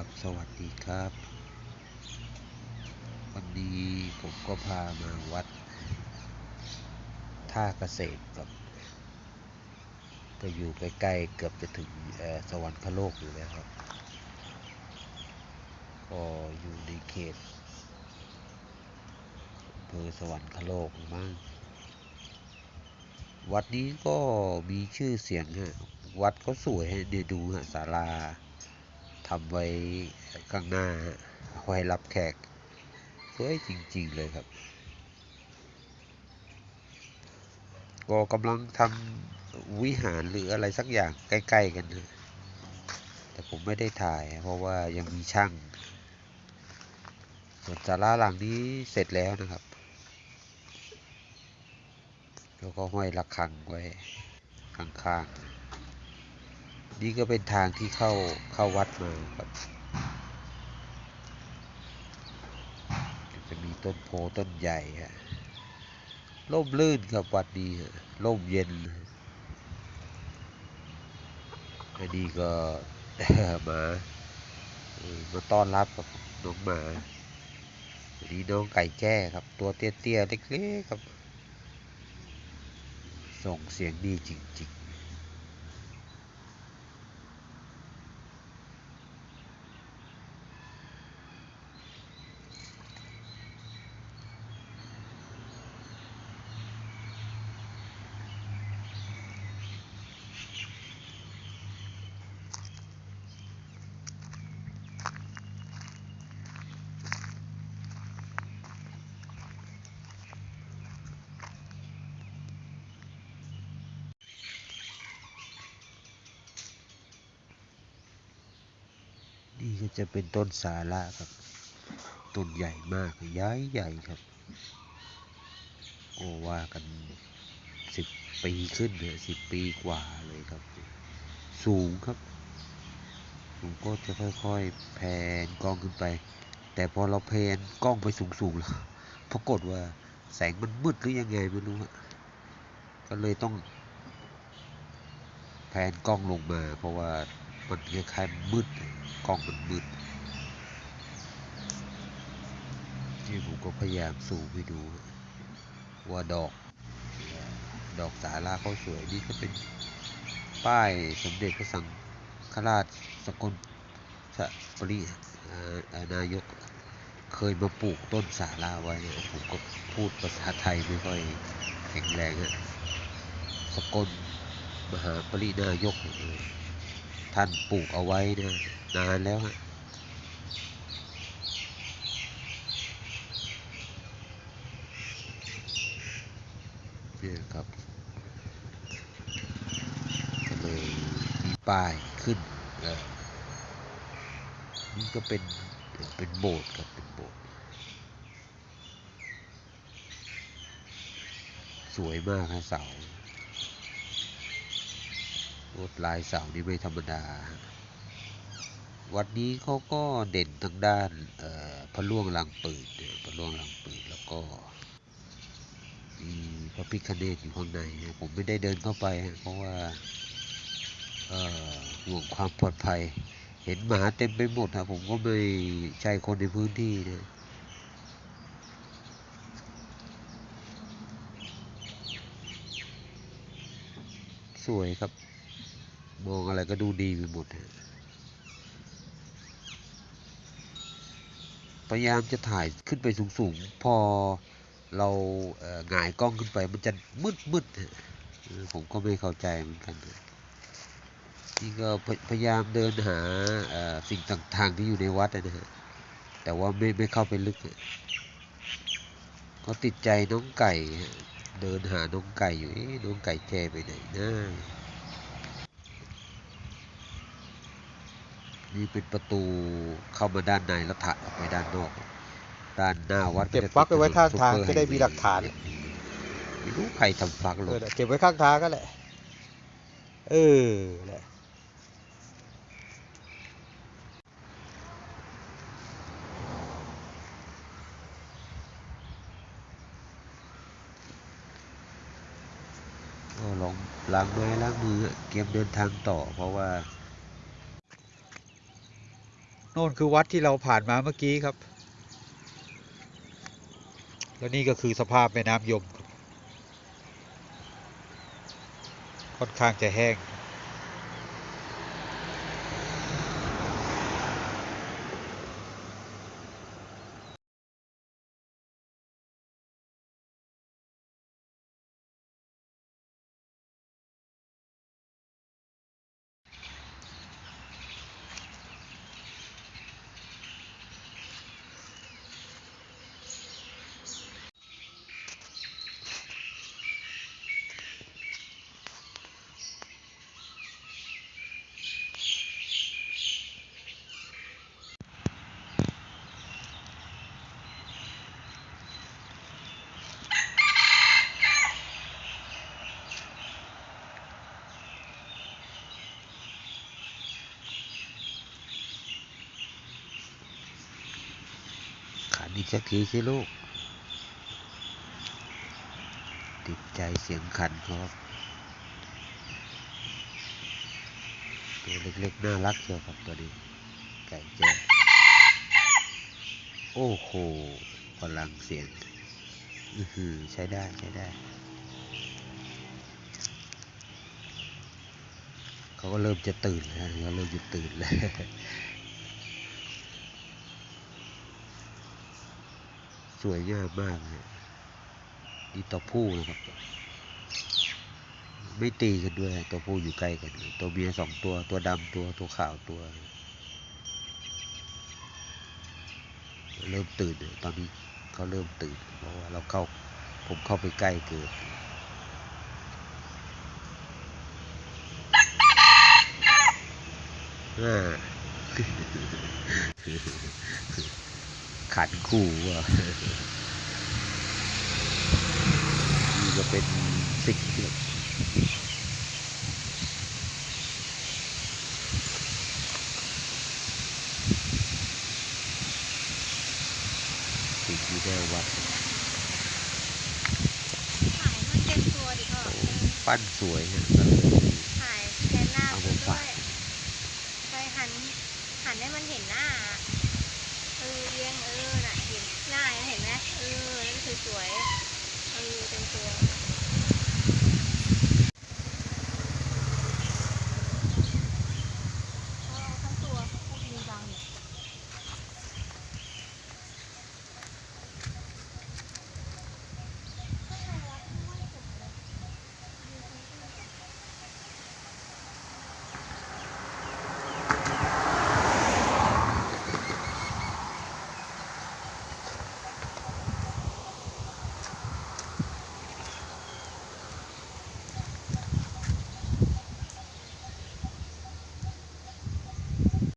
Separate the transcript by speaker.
Speaker 1: ครับ สวัสดีครับ วันนี้ผมก็พามาวัด ท่าเกษตรครับ ก็อยู่ใกล้ๆ เกือบจะถึงสวรรคโลกอยู่แล้วครับ ก็อยู่ในเขตอำเภอสวรรคโลกมั้งวัดนี้ก็มีชื่อเสียงฮะ วัดเขาสวยฮะเดี๋ยวดูฮะศาลา ทำไว้ข้างหน้าฮะเอาไว้รับแขก สวยจริง ๆ เลยครับ ก็กำลังทำวิหารหรืออะไรสักอย่างใกล้ ๆ กันนะแต่ผมไม่ได้ถ่ายเพราะว่ายังมีช่าง ส่วนศาลาหลังนี้เสร็จแล้วนะครับ แล้วก็ห้อยระฆังไว้ข้างๆ นี่ก็เป็นทางที่เข้าเข้าวัดมาครับ จะมีต้นโพต้นใหญ่ฮะร่มรื่นครับวัดนี้ร่มเย็นอันนี้ก็หมามาต้อนรับกับน้องหมาอันนี้น้องไก่แจ้ครับ ตัวเตี้ยๆเล็กๆครับ ส่งเสียงดีจริงๆ ก็จะเป็นต้นสาระครับ ต้นใหญ่มากย้ายใหญ่ครับโอ้ว่ากันสิบปีขึ้นเลยสิบปีกว่าเลยครับ สูงครับผมก็จะค่อยๆแพนกล้องขึ้นไป แต่พอเราแพนกล้องไปสูงๆแล้วปรากฏว่าแสงมันมืดหรือยังไงไม่รู้ก็เลยต้องแพนกล้องลงมา เพราะว่ามันคล้ายๆมืด กล้องมันมืดนี่ผมก็พยายามสูมให้ดูว่าดอก ดอกสาราเขาสวยนี่ก็เป็นป้ายสมเด็จพระสังฆราชสกลสะปริอ่าอ่านายกเคยมาปลูกต้นสาราไว้ผมก็พูดภาษาไทยไม่ค่อยแข็งแรงฮะสกลมหาปรินายกเออ ท่านปลูกเอาไว้นะนานแล้วฮะเนี่ยครับก็เลยมีป้ายขึ้นเออนี่ก็เป็นเป็นโบสถ์ครับเป็นโบสถ์สวยมากฮะเสา วดลายเสานี่ไม่ธรรมดา วัดนี้เขาก็เด่นทางด้านพระล่วงลังปืนพระล่วงลังปืนแล้วก็มีพระพิคเนตอยู่ข้างในนะผมไม่ได้เดินเข้าไป เพราะว่าห่วงความปลอดภัย เห็นหมาเต็มไปหมดครับผมก็ไม่ใช่คนในพื้นที่นะสวยครับ มองอะไรก็ดูดีไปหมดฮะพยายามจะถ่ายขึ้นไปสูงๆ พอเราหงายกล้องขึ้นไปมันจะมืดมืดๆฮะผมก็ไม่เข้าใจเหมือนกันนี่ก็พยายามเดินหาสิ่งต่างๆที่อยู่ในวัดนะฮะแต่ว่าไม่ไม่เข้าไปลึกฮะก็ติดใจน้องไก่ฮะเดินหาน้องไก่อยู่น้องไก่แจไปไหนนะ นี่เป็นประตูเข้ามาด้านในแล้วถ่ายออกไปด้านนอก ด้านหน้าวัด
Speaker 2: เก็บ
Speaker 1: จะ
Speaker 2: ฟักไว้ไว้ข้างทาง
Speaker 1: ซุปเปอร์
Speaker 2: จะได้มีหลักฐาน
Speaker 1: ไม่รู้ใครทำฟักหร
Speaker 2: เอ
Speaker 1: อ
Speaker 2: อกเก็บไว้ข้างทางก็แหละ เออแหละ
Speaker 1: ก็ลองล้างไม้ล้างมือเตรียมเดินทางต่อเพราะว่า
Speaker 2: โน่นคือวัดที่เราผ่านมาเมื่อกี้ครับ แล้วนี่ก็คือสภาพแม่น้ำยมค่อนข้างจะแห้ง
Speaker 1: ขันอีก สักทีสิลูก ติดใจเสียงขันครับ ตัวเล็กๆ น่ารักเชียวครับตัวนี้ ไก่แจ้โอ้โหพลังเสียงอือหือใช้ได้ ใช้ได้ เขาก็เริ่มจะตื่นแล้วเขาเริ่มจะตื่นแล้ว สวยงามมากเลยนี่ตัวผู้นะครับ ไม่ตีกันด้วย ตัวผู้อยู่ใกล้กัน ตัวเมียสองตัว ตัวดำตัว ตัวขาวตัว เริ่มตื่นตอนนี้เขาเริ่มตื่นเพราะว่าเราเข้า ผมเข้าไปใกล้เกินอ่า ขันคู่ว่ะนี่ก็เป็นสิ่งที่สิ่งที่ได้วัด
Speaker 3: ถ่ายให้เต็มตัวดิพ่อ
Speaker 1: โอ้ปั้นสวยนะก็เลย
Speaker 3: ถ่ายแทนหน้า
Speaker 1: เอา
Speaker 3: มัน
Speaker 1: มา
Speaker 3: ด้
Speaker 1: ฝา
Speaker 3: ว
Speaker 1: ก
Speaker 3: ยไปหันหันให้มันเห็นหน้า เออเอียงเออน่ะเห็นหน้าเห็นไหมเออนั่นคือสวยๆเออเต็มตัว